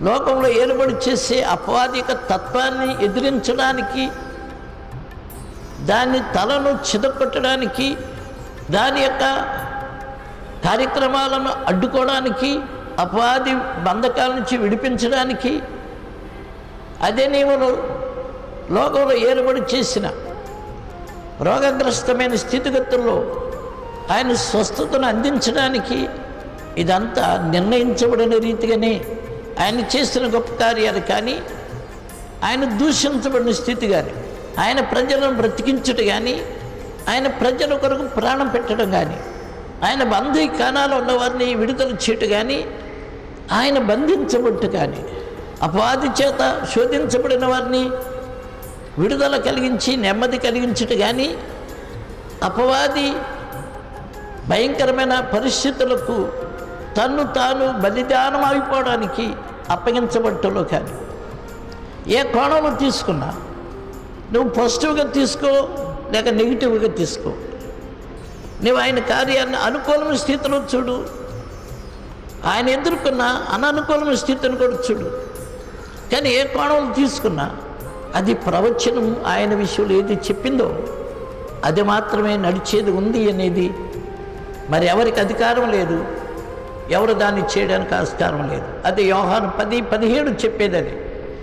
లోకంలో ఏలుబడి చేసే అపవాదిక తత్వాన్ని ఎదిరించడానికి దాని తలను చిదకొట్టడానికి దాని యొక్క కార్యక్రమాలను అడ్డుకోవడానికి అపవాది బంధకాల నుంచి విడిపించడానికి అదే నీవు లోకంలో ఏలుబడి చేసిన రోగగ్రస్తమైన స్థితిగతుల్లో ఆయన స్వస్థతను అందించడానికి ఇదంతా నిర్ణయించబడిన రీతిగానే ఆయన చేసిన గొప్ప కార్యాలు కానీ ఆయన దూషించబడిన స్థితి కానీ ఆయన ప్రజలను బ్రతికించడం కానీ ఆయన ప్రజల కొరకు ప్రాణం పెట్టడం కానీ ఆయన బంధీకానాలు ఉన్నవారిని విడుదల చేయటం కానీ ఆయన బంధించబట్టు కానీ అపవాది చేత శోధించబడిన వారిని విడుదల కలిగించి నెమ్మది కలిగించట కానీ అపవాది భయంకరమైన పరిస్థితులకు తన్ను తాను బలిదానం అయిపోవడానికి అప్పగించబట్టలో కానీ. ఏ కోణంలో తీసుకున్నా నువ్వు పాజిటివ్గా తీసుకో లేక నెగిటివ్గా తీసుకో. నువ్వు ఆయన కార్యాన్ని అనుకూలమైన స్థితిలో చూడు. ఆయన ఎదుర్కొన్న అననుకూలమైన స్థితిని కూడా చూడు. కానీ ఏ కోణంలో తీసుకున్నా అది ప్రవచనం ఆయన విషయంలో ఏది చెప్పిందో అది మాత్రమే నడిచేది ఉంది అనేది మరి ఎవరికి అధికారం లేదు. ఎవరు దాన్ని చేయడానికి ఆస్కారం లేదు. అది యోహాను పది పదిహేడు చెప్పేదని